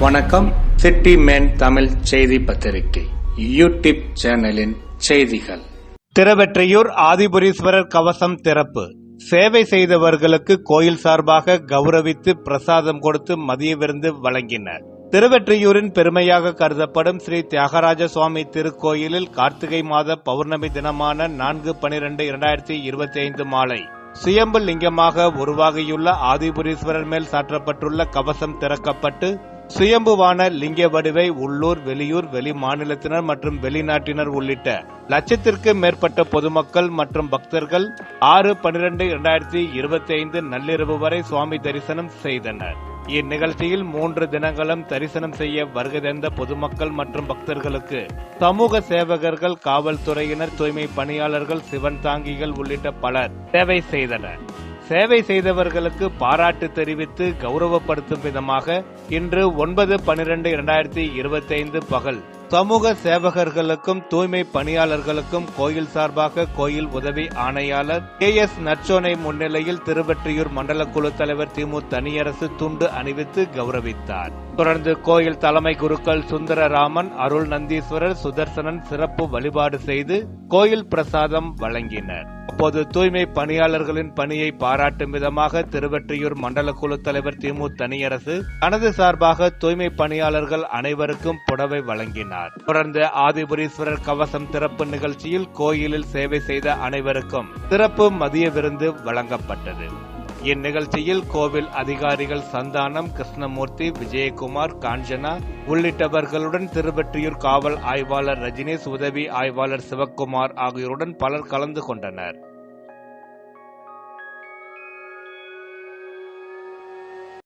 வணக்கம். City man Tamil செய்தி பத்திரிகை யூடியூப் சேனலின் செய்திகள். திருவெற்றியூர் ஆதிபுரீஸ்வரர் கவசம் திறப்பு. சேவை செய்தவர்களுக்கு கோயில் சார்பாக கௌரவித்து பிரசாதம் கொடுத்து மதிய விருந்து வழங்கினர். திருவெற்றியூரின் பெருமையாக கருதப்படும் ஸ்ரீ தியாகராஜ சுவாமி திருக்கோயிலில் கார்த்திகை மாத பௌர்ணமி தினமான நான்கு பனிரெண்டு இரண்டாயிரத்தி இருபத்தி ஐந்து மாலை. சுயம்பு லிங்கமாக உருவாகியுள்ள ஆதிபுரீஸ்வரர் மேல் சாற்றப்பட்டுள்ள கவசம் திறக்கப்பட்டு சுயம்புவான லிங்க வடிவை உள்ளூர் வெளியூர் வெளி மாநிலத்தினர் மற்றும் வெளிநாட்டினர் உள்ளிட்ட லட்சத்திற்கு மேற்பட்ட பொதுமக்கள் மற்றும் பக்தர்கள் ஆறு பனிரெண்டு இரண்டாயிரத்தி இருபத்தி ஐந்து நள்ளிரவு வரை சுவாமி தரிசனம் செய்தனர். இந்நிகழ்ச்சியில் மூன்று தினங்களும் தரிசனம் செய்ய வருகை தந்த பொதுமக்கள் மற்றும் பக்தர்களுக்கு சமூக சேவகர்கள் காவல்துறையினர் தூய்மை பணியாளர்கள் சிவன் தாங்கிகள் உள்ளிட்ட பலர் சேவை செய்தனர். சேவை செய்தவர்களுக்கு பாராட்டு தெரிவித்து கௌரவப்படுத்தும் விதமாக இன்று ஒன்பது பனிரெண்டு இரண்டாயிரத்தி இருபத்தைந்து பகல் சமூக சேவகர்களுக்கும் தூய்மை பணியாளர்களுக்கும் கோயில் சார்பாக கோயில் உதவி ஆணையாளர் கே எஸ் நச்சோனை முன்னிலையில் திருவெற்றியூர் மண்டல குழு தலைவர் திமு தனியரசு துண்டு அணிவித்து கௌரவித்தார். தொடர்ந்து கோயில் தலைமை குருக்கள் சுந்தரராமன் அருள் நந்தீஸ்வரர் சுதர்சனன் சிறப்பு வழிபாடு செய்து கோயில் பிரசாதம் வழங்கினர். அப்போது தூய்மை பணியாளர்களின் பணியை பாராட்டும் விதமாக திருவெற்றியூர் மண்டல குழு தலைவர் திமு தனியரசு தனது சார்பாக தூய்மை பணியாளர்கள் அனைவருக்கும் புடவை வழங்கினார். தொடர்ந்து ஆதிபுரீஸ்வரர் கவசம் திறப்பு நிகழ்ச்சியில் கோயிலில் சேவை செய்த அனைவருக்கும் சிறப்பு மதிய விருந்து வழங்கப்பட்டது. இந்நிகழ்ச்சியில் கோவில் அதிகாரிகள் சந்தானம் கிருஷ்ணமூர்த்தி விஜயகுமார் காஞ்சனா உள்ளிட்டவர்களுடன் திருவெற்றியூர் காவல் ஆய்வாளர் ரஜினேஷ் உதவி ஆய்வாளர் சிவக்குமார் ஆகியோருடன் பலர் கலந்து கொண்டனர்.